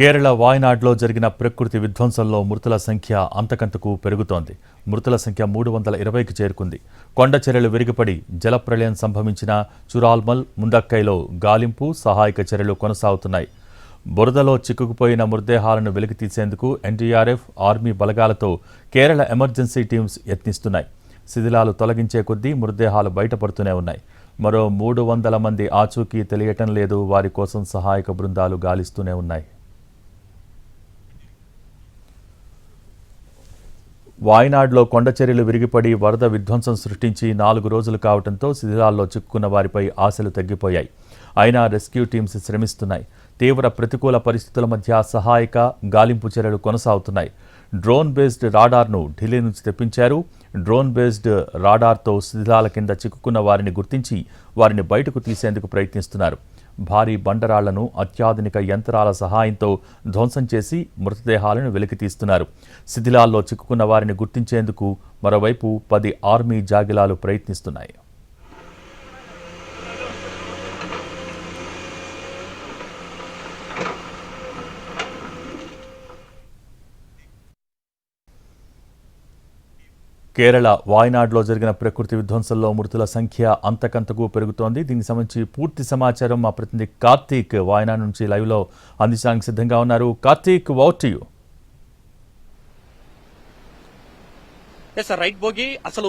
కేరళ వాయనాడ్లో జరిగిన ప్రకృతి విధ్వంసంలో మృతుల సంఖ్య అంతకంతకు పెరుగుతోంది. మృతుల సంఖ్య మూడు వందల ఇరవైకి చేరుకుంది. కొండ చర్యలు విరిగిపడి జలప్రళయం సంభవించిన చురాల్మల్ ముందక్కైలో గాలింపు సహాయక చర్యలు కొనసాగుతున్నాయి. బురదలో చిక్కుకుపోయిన మృతదేహాలను వెలికి తీసేందుకు ఎన్డీఆర్ఎఫ్ ఆర్మీ బలగాలతో కేరళ ఎమర్జెన్సీ టీమ్స్ యత్నిస్తున్నాయి. శిథిలాలు తొలగించే కొద్దీ మృతదేహాలు బయటపడుతూనే ఉన్నాయి. మరో మూడు వందల మంది ఆచూకీ తెలియటం లేదు. వారి కోసం సహాయక బృందాలు గాలిస్తూనే ఉన్నాయి. వాయనాడ్లో కొండచర్యలు విరిగిపడి వరద విధ్వంసం సృష్టించి నాలుగు రోజులు కావడంతో శిథిలాల్లో చిక్కుకున్న వారిపై ఆశలు తగ్గిపోయాయి. అయినా రెస్క్యూ టీమ్స్ శ్రమిస్తున్నాయి. తీవ్ర ప్రతికూల పరిస్థితుల మధ్య సహాయక గాలింపు చర్యలు కొనసాగుతున్నాయి. డ్రోన్ బేస్డ్ రాడార్ను ఢిల్లీ నుంచి తెప్పించారు. డ్రోన్ బేస్డ్ రాడార్తో శిథిలాల కింద చిక్కుకున్న వారిని గుర్తించి వారిని బయటకు తీసేందుకు ప్రయత్నిస్తున్నారు. భారీ బండరాళ్ళను అత్యాధునిక యంత్రాల సహాయంతో ధ్వంసం చేసి మృతదేహాలను వెలికితీస్తున్నారు శిథిలాల్లో చిక్కుకున్న వారిని గుర్తించేందుకు మరోవైపు పది ఆర్మీ జాగిలాలు ప్రయత్నిస్తున్నాయి. కేరళ వాయనాడ్లో జరిగిన ప్రకృతి విధ్వంసంలో మృతుల సంఖ్య అంతకంతకు పెరుగుతోంది. దీనికి సంబంధించి పూర్తి సమాచారం మా ప్రతినిధి కార్తీక్ వాయనాడ్ నుంచి లైవ్లో అందించడానికి సిద్ధంగా ఉన్నారు. Karthik వౌట్ you yes right Bhogi అసలు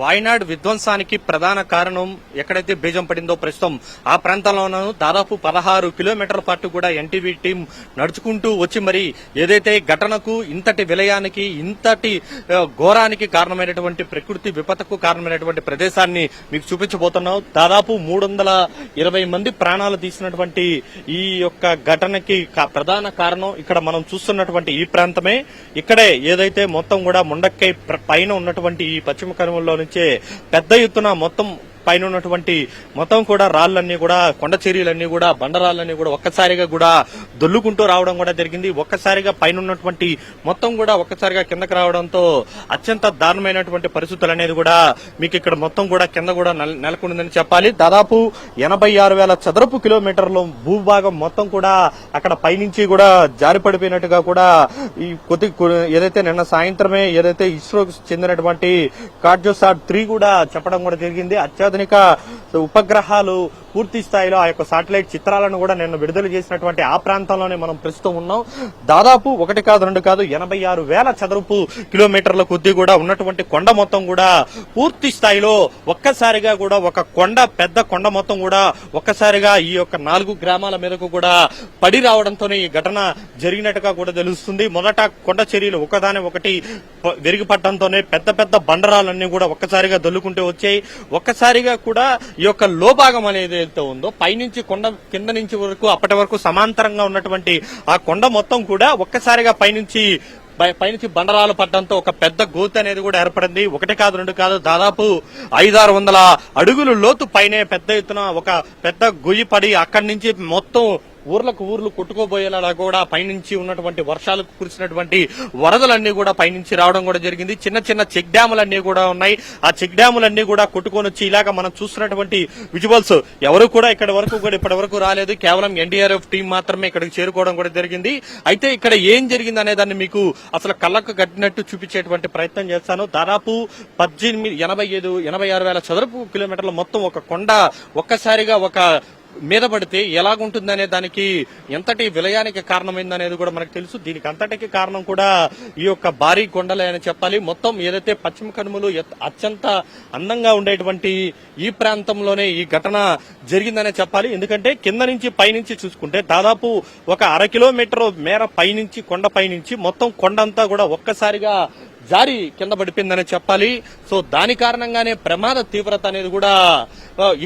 వాయనాడ్ విధ్వంసానికి ప్రధాన కారణం ఎక్కడైతే బీజం పడిందో ప్రస్తుతం ఆ ప్రాంతంలోనూ దాదాపు పదహారు కిలోమీటర్ల పాటు కూడా ఎన్టీవీ టీం నడుచుకుంటూ వచ్చి మరి ఏదైతే ఘటనకు ఇంతటి విలయానికి ఇంతటి ఘోరానికి కారణమైనటువంటి ప్రకృతి విపత్తుకు కారణమైనటువంటి ప్రదేశాన్ని మీకు చూపించబోతున్నాం. దాదాపు మూడు వందల ఇరవై మంది ప్రాణాలు తీసినటువంటి ఈ యొక్క ఘటనకి ప్రధాన కారణం ఇక్కడ మనం చూస్తున్నటువంటి ఈ ప్రాంతమే. ఇక్కడే ఏదైతే మొత్తం కూడా ముండక్కై పైన ఉన్నటువంటి ఈ పశ్చిమ కనుమల్లో నుంచే పెద్ద ఎత్తున మొత్తం పైన ఉన్నటువంటి మొత్తం కూడా రాళ్ళన్నీ కూడా కొండ చర్యలన్నీ కూడా బండరాళ్ళన్నీ కూడా ఒక్కసారిగా కూడా దొల్లుకుంటూ రావడం కూడా జరిగింది. ఒక్కసారిగా పైన ఉన్నటువంటి మొత్తం కూడా ఒక్కసారిగా కిందకి రావడంతో అత్యంత దారుణమైనటువంటి పరిస్థితులు అనేది కూడా మీకు ఇక్కడ మొత్తం కూడా కింద కూడా నెల- నెలకొందని చెప్పాలి. దాదాపు ఎనభై ఆరు వేల చదరపు కిలోమీటర్ల భూభాగం మొత్తం కూడా అక్కడ పైనుంచి కూడా జారి పడిపోయినట్టుగా కూడా ఈ కొద్ది ఏదైతే నిన్న సాయంత్రమే ఏదైతే ఇస్రోకి చెందినటువంటి కార్జోసాట్ త్రీ కూడా చెప్పడం కూడా జరిగింది. అత్యాధునిక 받으니까 ఉపగ్రహాలు పూర్తి స్థాయిలో ఆ యొక్క సాటిలైట్ చిత్రాలను కూడా నిన్న విడుదల చేసినటువంటి ఆ ప్రాంతంలోనే మనం ప్రస్తుతం ఉన్నాం. దాదాపు ఒకటి కాదు రెండు కాదు ఎనభై ఆరు వేల చదరపు కిలోమీటర్ల కొద్దీ కూడా ఉన్నటువంటి కొండ మొత్తం కూడా పూర్తి స్థాయిలో ఒక్కసారిగా కూడా ఒక కొండ పెద్ద కొండ మొత్తం కూడా ఒక్కసారిగా ఈ యొక్క నాలుగు గ్రామాల మీదకు కూడా పడి రావడంతోనే ఈ ఘటన జరిగినట్టుగా కూడా తెలుస్తుంది. మొదట కొండ చర్యలు ఒకదాని ఒకటి ప- విరిగిపడడంతోనే పెద్ద పెద్ద బండరాలన్నీ కూడా ఒక్కసారిగా దొల్లుకుంటూ వచ్చాయి. ఒక్కసారిగా కూడా ఈ ఈ యొక్క లోభాగం అనేది ఏదైతే ఉందో పైనుంచి కొండ కింద నుంచి వరకు అప్పటి వరకు సమాంతరంగా ఉన్నటువంటి ఆ కొండ మొత్తం కూడా ఒక్కసారిగా పైనుంచి పై- పైనుంచి బండరాలు పడ్డంతో ఒక పెద్ద గోతి అనేది కూడా ఏర్పడింది. ఒకటి కాదు రెండు కాదు దాదాపు ఐదారు వందల అడుగులు లోతు పైనే పెద్ద ఎత్తున ఒక పెద్ద గుయ్యి పడి అక్కడి నుంచి మొత్తం ఊర్లకు ఊర్లు కొట్టుకోబోయేలా కూడా పైనుంచి ఉన్నటువంటి వర్షాలకు కురిసినటువంటి వరదలన్నీ కూడా పైనుంచి రావడం కూడా జరిగింది. చిన్న చిన్న చెక్ డ్యాములన్నీ కూడా ఉన్నాయి. ఆ చెక్ డ్యాములన్నీ కూడా కొట్టుకొని వచ్చి ఇలాగా మనం చూస్తున్నటువంటి విజువల్స్ ఎవరు కూడా ఇక్కడ వరకు కూడా ఇప్పటి వరకు రాలేదు. కేవలం ఎన్డీఆర్ఎఫ్ టీం మాత్రమే ఇక్కడికి చేరుకోవడం కూడా జరిగింది. అయితే ఇక్కడ ఏం జరిగింది అనే దాన్ని మీకు అసలు కళ్ళకు కట్టినట్టు చూపించేటువంటి ప్రయత్నం చేస్తాను. దాదాపు పద్దెనిమిది ఎనభై ఐదు ఎనభై ఆరు వేల చదరపు కిలోమీటర్ల మొత్తం ఒక కొండ ఒక్కసారిగా ఒక మీద పడితే ఎలాగుంటుందనే దానికి ఎంతటి విలయానికి కారణమైందనేది కూడా మనకు తెలుసు. దీనికి అంతటికి కారణం కూడా ఈ యొక్క భారీ కొండలే అని చెప్పాలి. మొత్తం ఏదైతే పశ్చిమ కనుమలు అత్యంత అందంగా ఉండేటువంటి ఈ ప్రాంతంలోనే ఈ ఘటన జరిగిందనే చెప్పాలి. ఎందుకంటే కింద నుంచి పైనుంచి చూసుకుంటే దాదాపు ఒక అర కిలోమీటర్ మేర పైనుంచి కొండ పైనుంచి మొత్తం కొండంతా కూడా ఒక్కసారిగా జారి కింద పడిపోయిందని చెప్పాలి. సో దాని కారణంగానే ప్రమాద తీవ్రత అనేది కూడా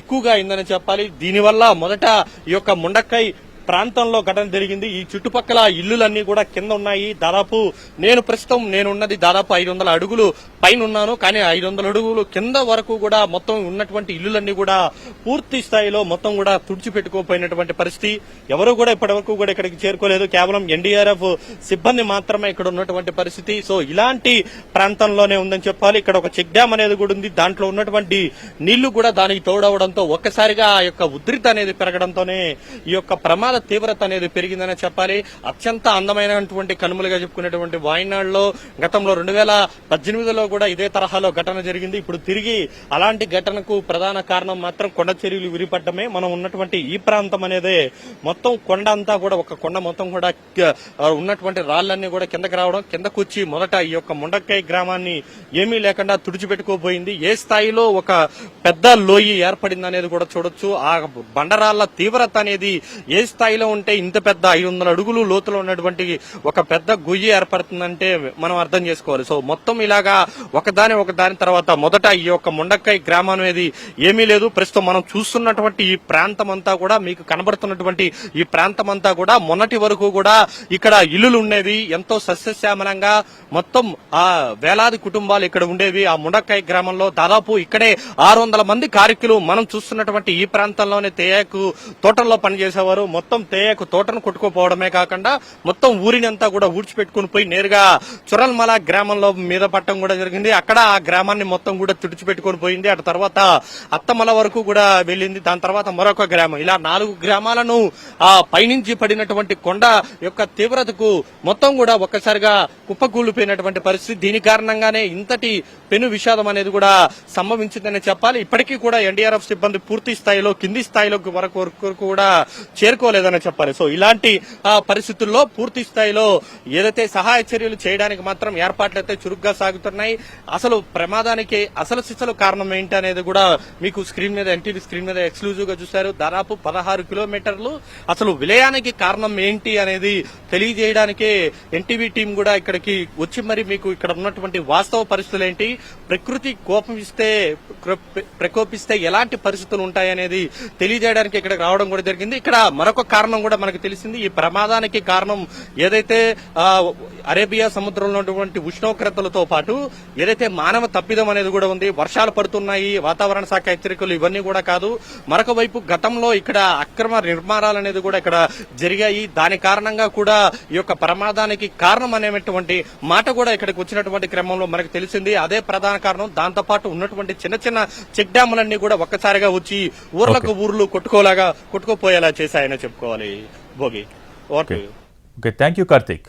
ఎక్కువగా అయిందని చెప్పాలి. దీనివల్ల మొదట ఈ యొక్క ముండక్కై ప్రాంతంలో ఘటన జరిగింది. ఈ చుట్టుపక్కల ఇల్లులన్నీ కూడా కింద ఉన్నాయి. దాదాపు నేను ప్రస్తుతం నేను ఉన్నది దాదాపు ఐదు వందల అడుగులు పైన ఉన్నాను కానీ ఐదు వందల అడుగులు కింద వరకు కూడా మొత్తం ఉన్నటువంటి ఇల్లులన్నీ కూడా పూర్తి స్థాయిలో మొత్తం కూడా తుడిచిపెట్టుకోపోయినటువంటి పరిస్థితి. ఎవరు కూడా ఇప్పటి వరకు కూడా ఇక్కడికి చేరుకోలేదు. కేవలం ఎన్డీఆర్ఎఫ్ సిబ్బంది మాత్రమే ఇక్కడ ఉన్నటువంటి పరిస్థితి. సో ఇలాంటి ప్రాంతంలోనే ఉందని చెప్పాలి. ఇక్కడ ఒక చెక్ డ్యామ్ అనేది కూడా ఉంది. దాంట్లో ఉన్నటువంటి నీళ్ళు కూడా దానికి తోడవడంతో ఒక్కసారిగా ఆ యొక్క ఉధృతి అనేది పెరగడంతోనే ఈ యొక్క ప్రమాద తీవ్రత అనేది పెరిగిందనే చెప్పాలి. అత్యంత అందమైనటువంటి కనుమలుగా చెప్పుకునేటువంటి వాయినాడులో గతంలో రెండు వేల పద్దెనిమిదిలో కూడా ఇదే తరహాలో ఘటన జరిగింది. ఇప్పుడు తిరిగి అలాంటి ఘటనకు ప్రధాన కారణం మాత్రం కొండ చర్యలు విరిపడ్డమే. మనం ఉన్నటువంటి ఈ ప్రాంతం అనేది. మొత్తం కొండ అంతా కూడా ఒక కొండ మొత్తం కూడా ఉన్నటువంటి రాళ్ళన్నీ కూడా కిందకి రావడం కిందకు వచ్చి మొదట ఈ యొక్క ముండక్కాయ గ్రామాన్ని ఏమీ లేకుండా తుడిచిపెట్టుకోబోయింది. ఏ స్థాయిలో ఒక పెద్ద లోయి ఏర్పడింది అనేది కూడా చూడొచ్చు. ఆ బండరాళ్ళ తీవ్రత అనేది ఏ స్థాయి స్థాయిలో ఉంటే ఇంత పెద్ద ఐదు వందల అడుగులు లోతులో ఉన్నటువంటి ఒక పెద్ద గుయ్య ఏర్పడుతుందంటే మనం అర్థం చేసుకోవాలి. సో మొత్తం ఇలాగా ఒకదాని ఒకదాని తర్వాత మొదట ఈ యొక్క ముండక్కై గ్రామం అనేది ఏమీ లేదు. ప్రస్తుతం మనం చూస్తున్నటువంటి ఈ ప్రాంతం అంతా కూడా మీకు కనబడుతున్నటువంటి ఈ ప్రాంతం అంతా కూడా మొన్నటి వరకు కూడా ఇక్కడ ఇల్లులు ఉండేవి. ఎంతో సస్యశ్యామలంగా మొత్తం ఆ వేలాది కుటుంబాలు ఇక్కడ ఉండేవి. ఆ ముండక్కై గ్రామంలో దాదాపు ఇక్కడే ఆరు వందల మంది కార్మికులు మనం చూస్తున్నటువంటి ఈ ప్రాంతంలోనే తేయాకు తోటల్లో పనిచేసేవారు. మొత్తం మొత్తం తేయకు తోటను కొట్టుకుపోవడమే కాకుండా మొత్తం ఊరినంతా కూడా ఊడ్చిపెట్టుకుని పోయి నేరుగా చురల్మల గ్రామంలో మీద పట్టడం కూడా జరిగింది. అక్కడ ఆ గ్రామాన్ని మొత్తం కూడా తుడిచిపెట్టుకొని పోయింది. అటు తర్వాత అత్తమల వరకు కూడా వెళ్ళింది. దాని తర్వాత మరొక గ్రామం. ఇలా నాలుగు గ్రామాలను ఆ పైనుంచి పడినటువంటి కొండ యొక్క తీవ్రతకు మొత్తం కూడా ఒక్కసారిగా కుప్పకూలిపోయినటువంటి పరిస్థితి. దీని కారణంగానే ఇంతటి పెను విషాదం అనేది కూడా సంభవించిందనే చెప్పాలి. ఇప్పటికీ కూడా ఎన్డీఆర్ఎఫ్ సిబ్బంది పూర్తి స్థాయిలో కింది స్థాయిలోకి వరకు కూడా చేరుకోలేదని చెప్పాలి. సో ఇలాంటి ఆ, పరిస్థితుల్లో పూర్తి స్థాయిలో ఏదైతే సహాయ చర్యలు చేయడానికి మాత్రం ఏర్పాట్లు అయితే చురుగ్గా సాగుతున్నాయి. అసలు ప్రమాదానికి అసలు సిసలు కారణం ఏంటి అనేది కూడా మీకు స్క్రీన్ మీద ఎన్టీవీ స్క్రీన్ మీద ఎక్స్క్లూజివ్గా చూశారు. దాదాపు పదహారు కిలోమీటర్లు అసలు విలయానికి కారణం ఏంటి అనేది తెలియజేయడానికే ఎన్టీవీ టీం కూడా ఇక్కడికి వచ్చి మరి మీకు ఇక్కడ ఉన్నటువంటి వాస్తవ పరిస్థితులు ఏంటి? ప్రకృతి కోపమిస్తే ప్ర- ప్రకోపిస్తే ఎలాంటి పరిస్థితులు ఉంటాయి అనేది తెలియజేయడానికి ఇక్కడికి రావడం కూడా జరిగింది. ఇక్కడ మరొక కారణం కూడా మనకు తెలిసింది. ఈ ప్రమాదానికి కారణం ఏదైతే అరేబియా సముద్రంలో ఉన్నటువంటి ఉష్ణోగ్రతలతో పాటు ఏదైతే మానవ తప్పిదం అనేది కూడా ఉంది వర్షాలు పడుతున్నాయి వాతావరణ శాఖ హెచ్చరికలు ఇవన్నీ కూడా కాదు. మరొక వైపు గతంలో ఇక్కడ అక్రమ నిర్మాణాలు అనేది కూడా ఇక్కడ జరిగాయి. దాని కారణంగా కూడా ఈ యొక్క ప్రమాదానికి కారణం అనేటువంటి మాట కూడా ఇక్కడికి వచ్చినటువంటి క్రమంలో మనకు తెలిసింది. అదే ప్రధాన కారణం. దాంతో పాటు ఉన్నటువంటి చిన్న చిన్న చెక్ డ్యాములన్నీ కూడా ఒక్కసారిగా వచ్చి ఊర్లకు ఊర్లు కొట్టుకోలాగా కొట్టుకోపోయేలా చేశాయని చెప్పుకోవాలి. Bhogi okay. Okay thank you Karthik.